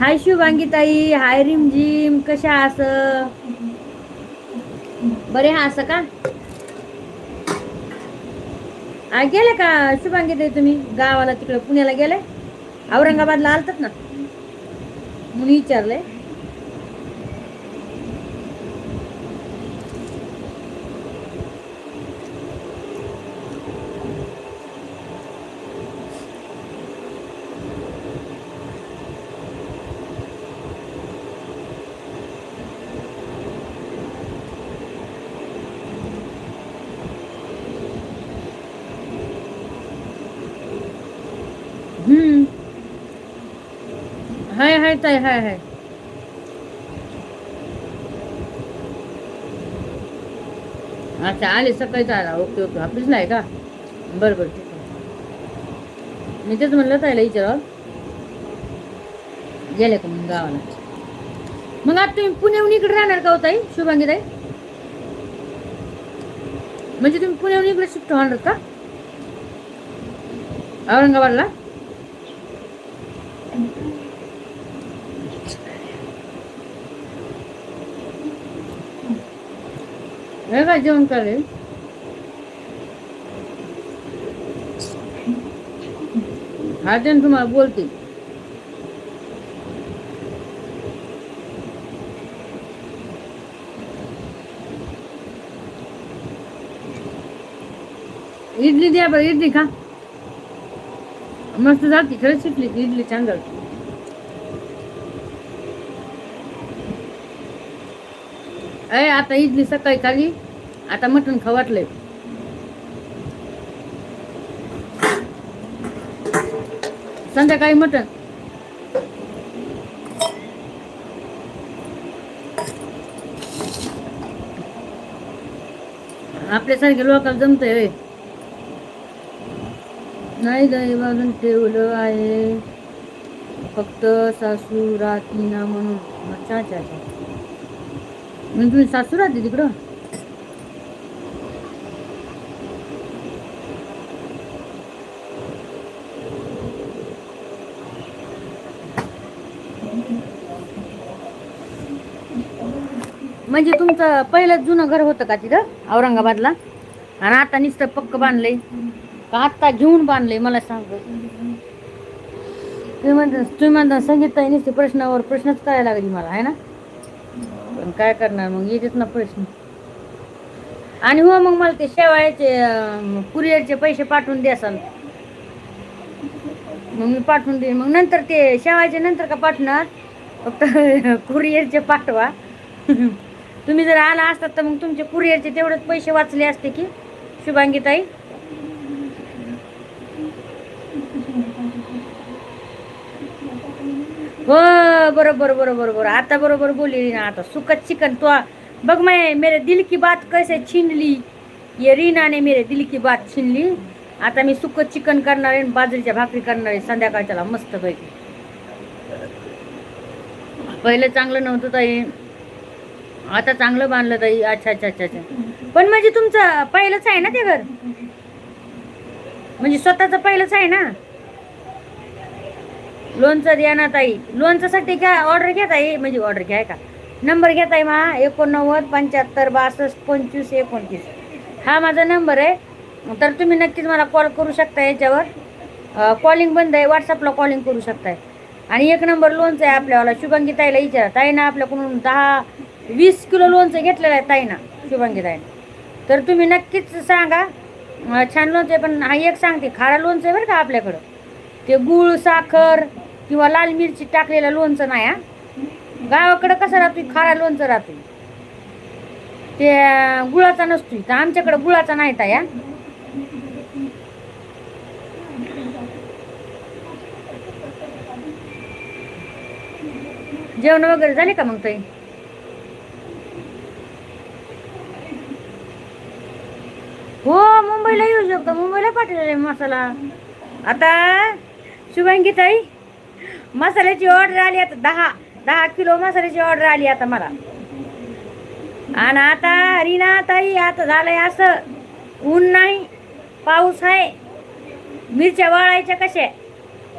हाय शुभांगी ताई हाय रिमझिम कशा आस बरे हा असं का? आ, गेले का शुभांगी ताई तुम्ही? गावाला तिकडे पुण्याला गेले? औरंगाबादला आलतात ना? म्हणून विचारलंय हाय हाय हाय. अच्छा आले सकाळीच आला. Okay okay. ऑफिसला आहे का? बरं बरं ठीक आहे. मी तेच म्हणलं ताईला विचारावं. गेले का मग गावाला? मग आता तुम्ही पुण्याहून इकडे राहणार का हो ताई शुभांगी ताई म्हणजे तुम्ही पुण्याहून इकडे शिफ्ट होणार का? औरंगाबादला? हे काय जेवण करेल हा। ते तुम्हाला बोलते। इडली द्या बरं इडली खा। मस्त झाली खरंच शिकली ती इडली छान अय आता इडली सकाळी खाली. आता मटण खाऊ वाटलंय. संध्याकाळी मटण. आपल्यासारखे लोकांना जमतंय होय. नाही दही ठेवलं आहे. फक्त सासू राहती ना म्हणून. अच्छा अच्छा अच्छा म्हणजे तुम्ही सासू राहते तिकडं. म्हणजे तुमचं पहिलं जुनं घर होतं का तिथं औरंगाबादला? आणि आता नुसतं पक्क बांधलंय. का आत्ता घेऊन बांधलंय मला सांग. तुम्ही म्हणता तुम्ही म्हणता संगीत नुसते प्रश्नावर प्रश्नच करायला लागली मला आहे ना? पण काय करणार मग? येतेच ना प्रश्न. आणि हो मग मला ते शेवाळ्याचे कुरिअरचे पैसे पाठवून द्यासाल मग मी पाठवून देईन. मग नंतर ते शेवायचे नंतर का पाठणार फक्त कुरिअरचे पाठवा. तुम्ही जर आला असतात तर मग तुमचे कुरिअरचे तेवढेच पैसे वाचले असते की शुभांगी ताई हो बरोबर बरोबर बरोबर. आता बरोबर बोलली ना आता सुकत चिकन. तो बघ मैं मेरे दिल की बात कैसे छीन ली ये रीनाने मेरे दिल की बात छीन ली आता मी सुकत चिकन करणार आहे बाजरीच्या भाकरी करणार आहे. संध्याकाळच्याला मस्त पैकी. पहिलं चांगलं नव्हतं ताई. आता चांगलं बांधलं ताई. अच्छा अच्छा अच्छा अच्छा. पण म्हणजे तुमचं पहिलंच आहे ना ते घर? म्हणजे स्वतःचं पहिलंच आहे ना? लोणचं द्या ना ताई. लोणच्यासाठी घ्या ऑर्डर घ्या ताई. म्हणजे ऑर्डर घ्या का नंबर घ्या ताई मा एकोणनव्वद पंच्याहत्तर बासष्ट पंचवीस एकोणतीस. हा माझा नंबर आहे. तर तुम्ही नक्कीच मला कॉल करू शकता याच्यावर. कॉलिंग बंद आहे. व्हॉट्सअपला कॉलिंग करू शकताय. आणि एक नंबर लोणचं आहे आपल्यावाला. शुभांगी ताईला विचारा. ताईनं आपल्याकडून दहा वीस किलो लोणचं घेतलेलं आहे ताईना शुभांगी ताईनं. तर तुम्ही नक्कीच सांगा. छान लोणचं आहे पण हा एक सांगते. खारा लोणचं आहे बरं का आपल्याकडं. ते गुळ साखर किंवा लाल मिरची टाकलेलं लोणचं नाही हा? गावाकडं कसं राहतो खारा लोणचं राहतो ते गुळाचा नसतो तर आमच्याकडं गुळाचा नाही या जेवण वगैरे झाले का मग ताई? हो मुंबईला येऊ शकतो. मुंबईला पाठवलेला आहे मसाला. आता शुभांगी ताई? मसाल्याची ऑर्डर आली आता दहा दहा किलो मसाल्याची ऑर्डर आली आता मला. आणि आता रीना ताई आता झालंय असं. ऊन नाही पाऊस आहे. मिरच्या वाळायच्या कशा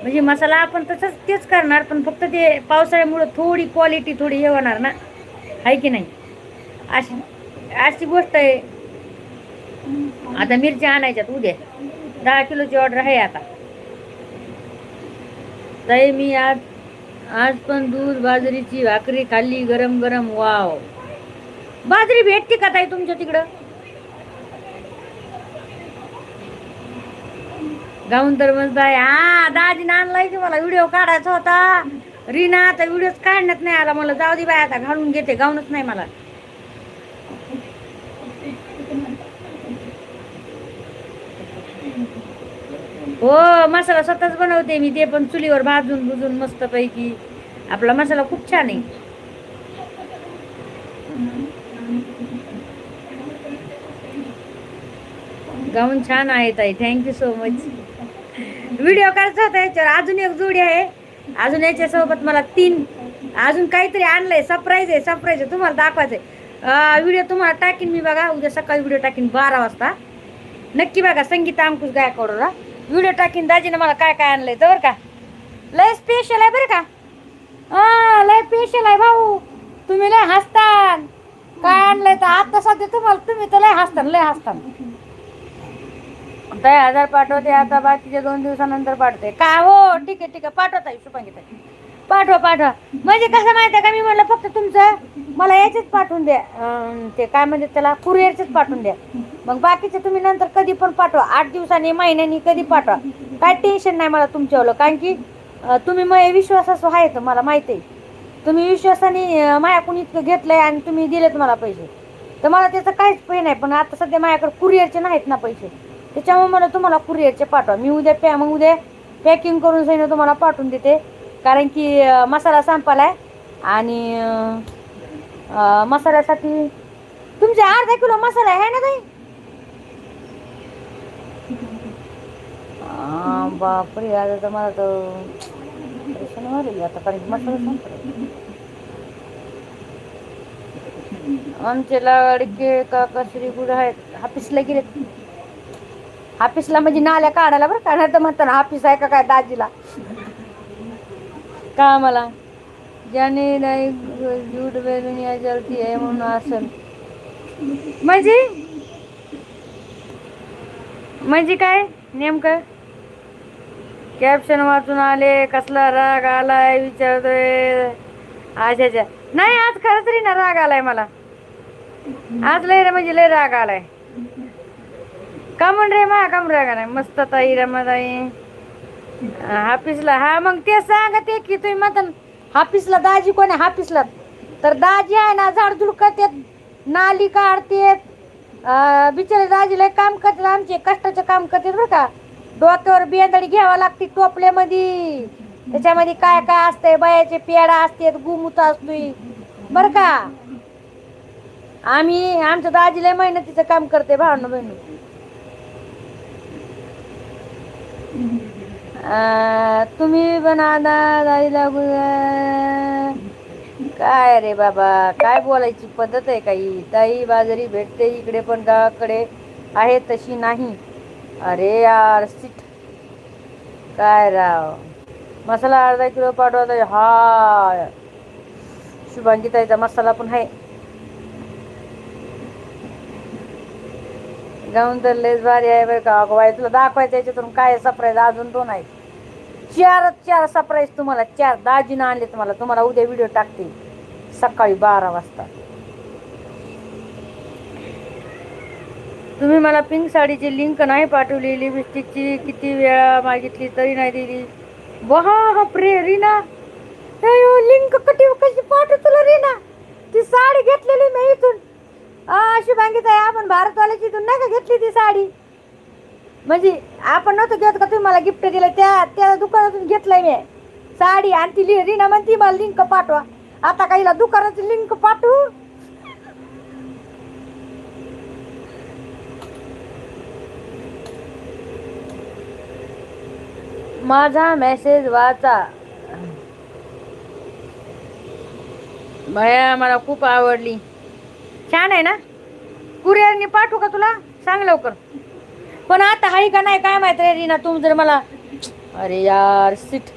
म्हणजे मसाला आपण तसंच तेच करणार पण फक्त ते पावसाळ्यामुळं थोडी क्वालिटी थोडी हे होणार ना. आहे की नाही? अशी अशी गोष्ट आहे. आता मिरच्या आणायच्यात उद्या. दहा किलोची ऑर्डर आहे आता. ताई मी आज आज पण दूध बाजरीची भाकरी खाल्ली गरम गरम. वाव. बाजरी भेटते का ताई तुमच्या तिकडं? गाऊन तर म्हणताय हा दाजीनं आणलाय की मला व्हिडिओ काढायचा होता. रीना आता व्हिडिओच काढण्यात नाही आला. मला जाऊ दे बाय आता घालून घेते. गाऊनच नाही मला. हो मसाला स्वतःच बनवते मी. ते पण चुलीवर भाजून भुजून मस्त पैकी आपला मसाला खूप छान आहे. गाऊन छान आहे ताई. थँक्यू सो मच व्हिडिओ करायचा होता याच्यावर. अजून एक जोडी आहे. अजून याच्यासोबत मला तीन अजून काहीतरी आणलंय. सरप्राईज आहे सरप्राईज आहे. तुम्हाला दाखवायचंय. व्हिडिओ तुम्हाला टाकीन मी बघा. उद्या सकाळी व्हिडिओ टाकीन बारा वाजता. नक्की बघा संगीता अंकुश गायकवाडला. व्हिडिओ टाकीन दाजीनं मला काय काय आणलंय तर बरं का? लय स्पेशल आहे बरं का? हा लय स्पेशल आहे भाऊ. तुम्ही लय हसतान. काय आणलंय तर आता सध्या तुम्हाला तुम्ही तर लय हसतान लय हसतान. दहा हजार पाठवते आता बाकीच्या दोन दिवसानंतर पाठवते. का हो? ठीक आहे ठीक आहे. पाठवता शुभांगी पाठवा पाठवा. म्हणजे कसं माहिती आहे का? मी म्हणलं फक्त तुमचं मला याचेच पाठवून द्या. अं, ते काय म्हणजे त्याला? कुरिअरचेच पाठवून द्या. मग बाकीचे तुम्ही नंतर कधी पण पाठवा. आठ दिवसांनी महिन्यानी कधी पाठवा. काय टेन्शन नाही मला तुमच्यावर. कारण की अं, तुम्ही मग विश्वासाचं आहे तर मला माहिती आहे. तुम्ही विश्वासाने अं, माझ्याकडून इतकं घेतलंय आणि तुम्ही दिलेत मला पैसे. तर मला त्याचं काहीच पे नाही. पण आता सध्या माझ्याकडे कुरिअरचे नाहीत ना पैसे. त्याच्यामुळे मला तुम्हाला कुरिअरचे पाठवा. मी उद्या पॅ मग उद्या पॅकिंग करून सैन्य तुम्हाला पाठवून देते. कारण की मसाला मसाला आहे आणि मसाल्यासाठी तुमचे अर्धा किलो मसाला आहे ना ताई? बापरे आता तर मला तर परेशानी वाढली आता कारण की मसाला संपला आमचे लाडके काका श्री गुड आहेत हापिसला गेले हापिसला म्हणजे नाल्या काढायला बरं का? नाही तर म्हणताना हापिस आहे का काय दाजीला? का मला ज्याने नाही झूट या जलती आहे म्हणून असं म्हणजे म्हणजे काय? नेमकं? कॅप्शन वाचून आले कसला राग आलाय विचारतोय. अच्छा अच्छा नाही आज खरंच तरी ना राग आलाय मला. आज लय म्हणजे लय राग आलाय. का म्हण रे मा? का म्हण राग आलाय? मस्त ताई रमाताई. हाफिसला. हा मग ते सांगते की तुम्ही म्हणता ना, हाफिसला दाजी कोण आहे? हाफिसला. तर दाजी आहे ना झाडझुड करतात नाली काढते अं, बिचारे दाजीला काम करतात आमचे कष्टाचे काम करतात बरं का. डोक्यावर बेंदडी घ्यावा लागते टोपल्यामध्ये. त्याच्यामध्ये काय काय असतंय? बायाचे पेडा असते गुमुत असतोय. बरं का? आम्ही आमच्या दाजीला मेहनतीचं काम करते भावना बहिणी तुम्ही पण आता लागू काय रे बाबा काय बोलायची पद्धत आहे काही? ताई बाजारी भेटते इकडे पण गावाकडे आहे तशी नाही. अरे यार सीट. काय राव? मसाला अर्धा किलो पाठवता हा शुभांगी ताईचा मसाला पण आहे. गाऊन तर लयच भारी आहे बरं का. अगं बाई तुला दाखवायचं याच्यातून काय सरप्राईज अजून दोन आहेत. चारच चार सरप्राईज तुम्हाला चार दाजीनं आणले तुम्हाला. तुम्हाला उद्या व्हिडिओ टाकते सकाळी बारा वाजता. तुम्ही मला पिंक साडीची लिंक नाही पाठवली लिपस्टिकची किती वेळा मागितली तरी नाही दिली. बापरे रीना. लिंक कटी कशी पाठव तुला रीना. ती साडी घेतलेली मी इथून. अशी सांगितलं आपण भारतवाल्याची इथून नाही का घेतली ती साडी? म्हणजे आपण नव्हतं घेत का तुम्ही मला गिफ्ट दिलं? त्या त्या दुकानातून घेतलंय मी. साडी आणि ती लि- रीना म्हणती मला लिंक पाठवा. आता काहीला दुकानाची लिंक पाठवू? माझा मेसेज वाचा. भया मला खूप आवडली. छान आहे ना? कुरिअरनी पाठवू का तुला? सांग लवकर. पण आता हाय का नाही काय माहीत रे रीना तू जर मला अरे यार सीट.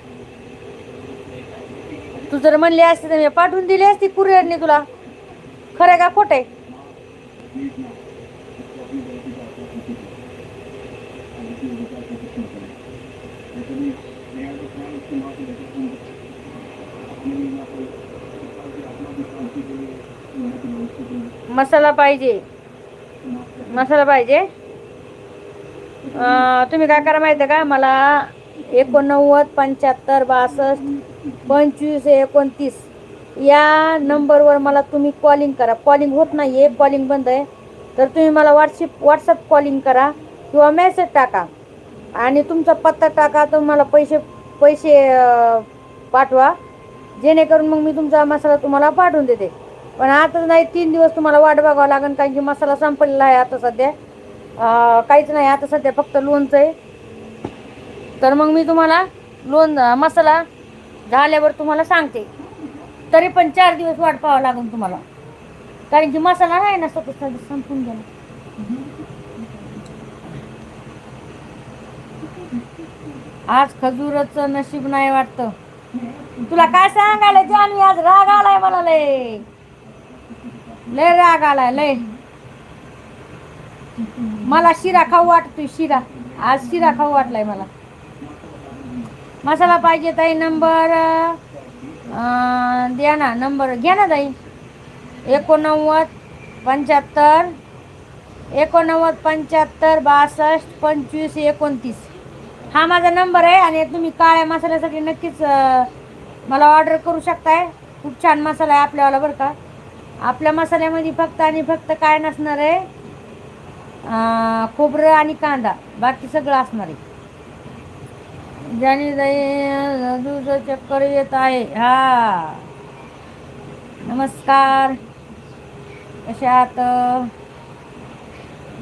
तू जर म्हणली असती तर मी पाठवून दिली असती कुरिअरनी तुला. खरं का खोट आहे? मसाला पाहिजे. मसाला पाहिजे. तुम्ही काय करा माहिती आहे का? मला एकोणनव्वद पंच्याहत्तर बासष्ट पंचवीस एकोणतीस या नंबरवर मला तुम्ही कॉलिंग करा. कॉलिंग होत नाही आहे कॉलिंग बंद आहे. तर तुम्ही मला व्हॉट्सअप व्हॉट्सअप कॉलिंग करा किंवा मेसेज टाका. आणि तुमचा पत्ता टाका तर मला पैसे पैसे पाठवा. जेणेकरून मग मी तुमचा मसाला तुम्हाला पाठवून देते. पण आता नाही तीन दिवस तुम्हाला वाट बघावं लागेल कारण की मसाला संपलेला आहे आता सध्या. काहीच नाही आता सध्या फक्त लोणचं आहे. तर मग मी तुम्हाला लोण मसाला झाल्यावर तुम्हाला सांगते. तरी पण चार दिवस वाट पाहावं लागेल तुम्हाला. कारण की मसाला नाही ना सतत संपून गेला. आज खजूरचं नशीब नाही वाटतं. तुला काय सांगायला जानवी आज राग आलाय मला लय लय राग आलाय लय. मला शिरा खाऊ वाटतोय शिरा. आज शिरा खाऊ वाटलाय मला. मसाला पाहिजे ताई नंबर अं, द्या ना नंबर. घ्या ना ताई. एकोणनव्वद पंच्याहत्तर एकोणनव्वद पंच्याहत्तर बासष्ट पंचवीस एकोणतीस. हा माझा नंबर आहे आणि तुम्ही काळ्या मसाल्यासाठी नक्कीच अं, मला ऑर्डर करू शकताय. खूप छान मसाला आहे आपल्यावाला बरं का. आपल्या मसाल्यामध्ये फक्त आणि फक्त काय नसणार आहे? अं, खोबरं आणि कांदा. बाकी सगळं असणार आहे. ज्याने जाई चक्कर येत आहे. हा. नमस्कार. कशात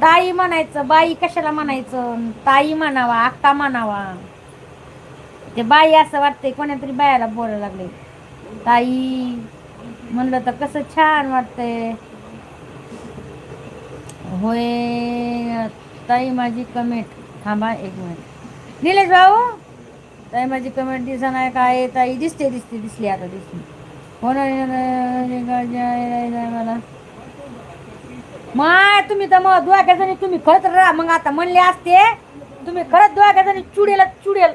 ताई म्हणायचं बाई कशाला म्हणायचं? ताई म्हणावा अक्का म्हणावा. ते बाई असं वाटतंय कोणातरी बायाला बोलायला लागले. ताई. म्हणलं तर कसं छान वाटतंय. होय ताई माझी कमेंट थांबा एक मिनिट निलेश भाऊ ताई माझी कमेंट दिसा नाही काय ताई दिसते दिसते दिसली आता दिसली. हो मला. माय तुम्ही तर मग दोघ्या जणी तुम्ही खरंच राहा मग आता म्हणले असते तुम्ही खरंच दोघ्या जणी चुडेल चुडेल.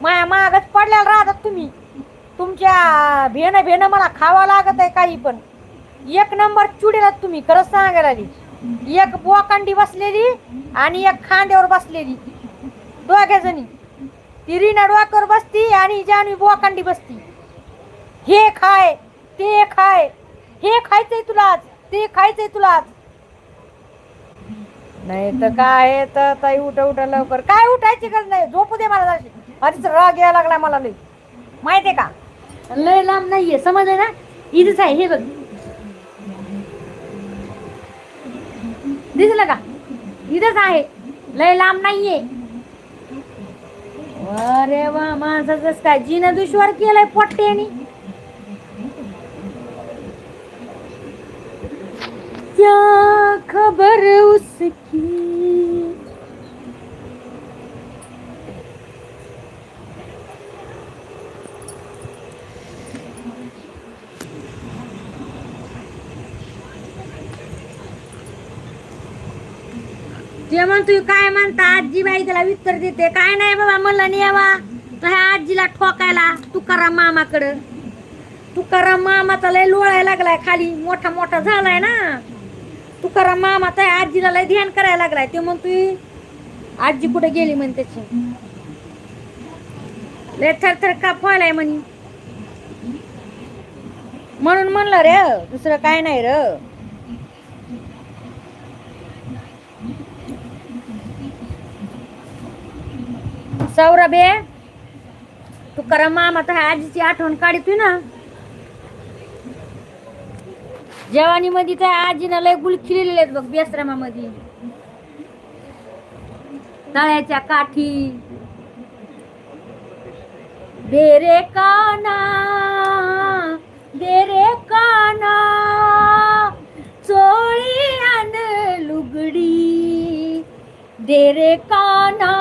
माया मागच पडल्याला राहतात तुम्ही. तुमच्या भेण भेण मला खावा लागत आहे काही पण. एक नंबर चुडेलात तुम्ही खरंच सांगायला एक बोकांडी बसलेली आणि एक खांद्यावर बसलेली. दोघ्या जणी. ती रीना डोक्यावर बसती आणि जानवी बोकांडी बसती. हे खाय ते खाय हे खायचंय तुला आज ते खायचंय तुला आज. नाही तर काय आहे तर ताई उठ उठ लवकर. काय उठायची गरज नाही. झोपू दे मला जराशी. आधीच राग यायला लागला मला लई. माहिती आहे का? लय लांब नाहीये समजलं ना? इथंच आहे हे बघ. दिसलं का? इथंच आहे. लय लांब नाहीये. अरे वा माणसाच काय? जिनं दुश्वार केलाय पोट्ट्यानी. क्या खबर उसकी? ते म्हणतो काय म्हणता? आजी बाई त्याला उत्तर देते. काय नाही बाबा म्हणलं नेवा तर ह्या आजीला ठोकायला तुकाराम मामाकडं. तुकाराम मामाचा लय लोळायला लागलाय खाली. मोठा मोठा झालाय ना. तुकाराम मामा तर आजीला लय ध्यान करायला लागलाय. ते म्हणतोय आजी कुठे गेली? म्हण त्याची. लय थरथर का फळाय म्हणे. म्हणून म्हणलं रे दुसरं काय नाही र. सौरभ हे तू मामा आता आजीची आठवण काढतोय ना? जेवानी मध्ये त्या आजीनं लय गुल खिलेले आहेत बघ बेसरामामध्ये. तळ्याच्या काठी. बेरे काना बेरे काना. चोळी आण लुगडी. दे रे काना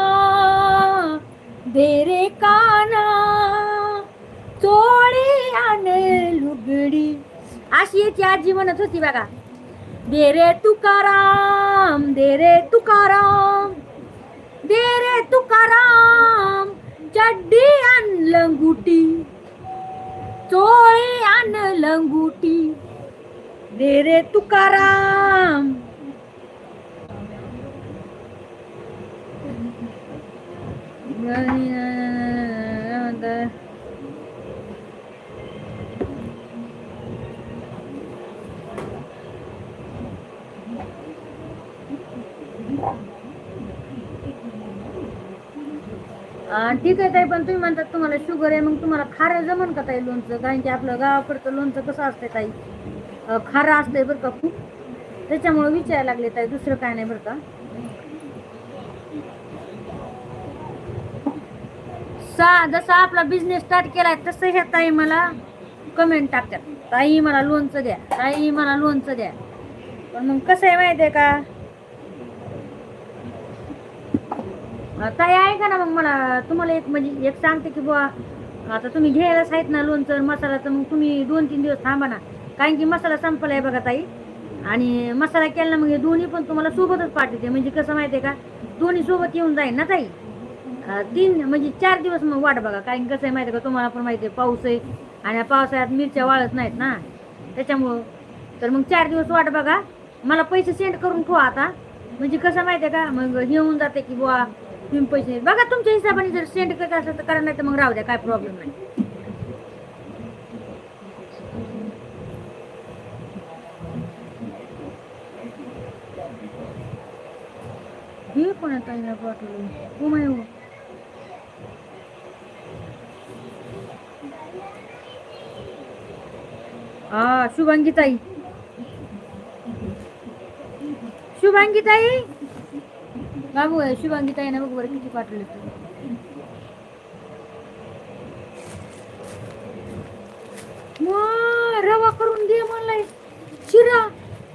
दे रे काना. चोळी आण लुगडी. अशी याची आजी म्हणत होती बघा. दे रे तुकाराम दे रे तुकाराम. दे रे तुकाराम चड्डी आण लंगुटी. चोळी आण लंगुटी. दे रे तुकाराम ठीक आहे ताई पण तुम्ही म्हणतात तुम्हाला शुगर आहे मग तुम्हाला खारं जमन का ताई लोणचं? कारण की आपलं गावाकडचं लोणचं कसं असतंय ताई? खारा असतंय बरं का खूप. त्याच्यामुळे विचारायला लागले ताई दुसरं काय नाही बरं का. सा जसा आपला बिझनेस स्टार्ट केलाय तसं ह्या ताई मला कमेंट टाकतात. ताई मला लोनचं द्या ताई मला लोनचं द्या. पण मग कसं आहे माहिती आहे का ताई ऐका ना मग मला तुम्हाला एक म्हणजे एक सांगते की बुवा आता तुम्ही घ्यायलाच आहेत ना लोणचं मसाला तर मग तुम्ही दोन तीन दिवस थांबा ना. कारण की मसाला संपला आहे बघा ताई. आणि मसाला केला मग हे दोन्ही पण तुम्हाला सोबतच पाठवते. म्हणजे कसं माहिती आहे का? दोन्ही सोबत येऊन जाईल ना ताई? तीन म्हणजे चार दिवस मग वाट बघा. कारण कसं आहे माहिती आहे का? तुम्हाला पण माहिती आहे पाऊस आहे आणि पावसाळ्यात मिरच्या वाळत नाहीत ना? त्याच्यामुळं. तर मग चार दिवस वाट बघा. मला पैसे सेंड करून ठेवा आता. म्हणजे कसं माहिती आहे का? मग हे होऊन जाते की बुवा तुम्ही पैसे बघा तुमच्या हिशोबाने जर सेंड करत असेल तर करा नाही तर मग राहू द्या. काय प्रॉब्लेम नाही. कोणा ताईला पाठवलं हो हा शुभांगी ताई शुभांगी ताई बाबू आहे शुभांगी ताई ना बघ बरं किती पाठवले तू. मग रवा करून दे म्हणलाय. शिरा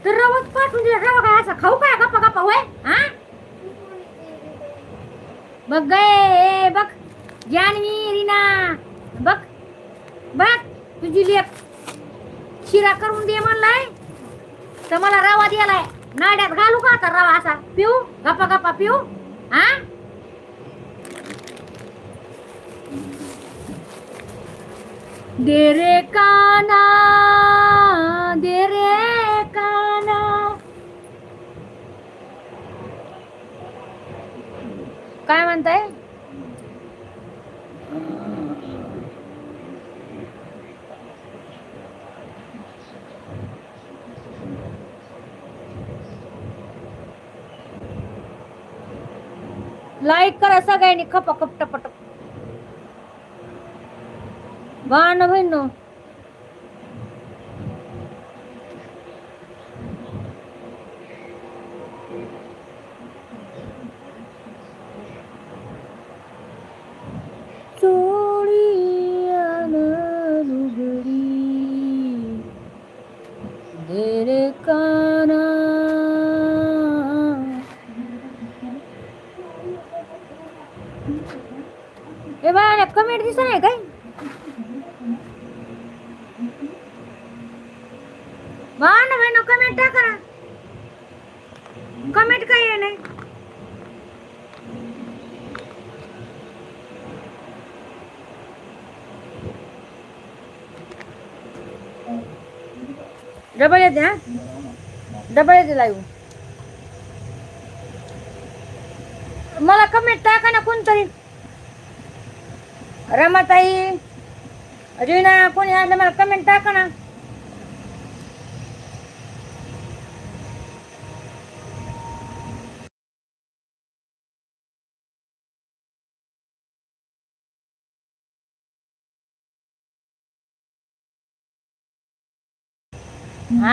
तर रवाच पाठवून दे. रवा काय असा खाऊ काय? गप्पा गप्पा होय? हा बघ गे बघ. जानवी रीना. बघ बघ तुझी लेख. शिरा करून दे म्हणलाय. तर मला रवा दिलाय. नाड्यात घालू का आता रवा असा? पिऊ? गप्पा गप्पा पिऊ? हा? दे रे काना. काय म्हणताय? लाईक करा सगळ्यांनी खप खप टपटप. गाणं बहिणो चोळी आण लुगडी दे रे काना ए बाळा कमेंट दिसत नाही काय बाळा बहिण कमेंट टाका ना कमेंट काय आहे नाही डबल येते हा? डबल येते लाईव्ह मला कमेंट टाका ना कोणतरी. रमाताई रीना कोणी आलं मला कमेंट टाका ना.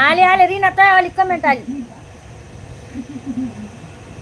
आले आले रीना ताई आली कमेंट आली.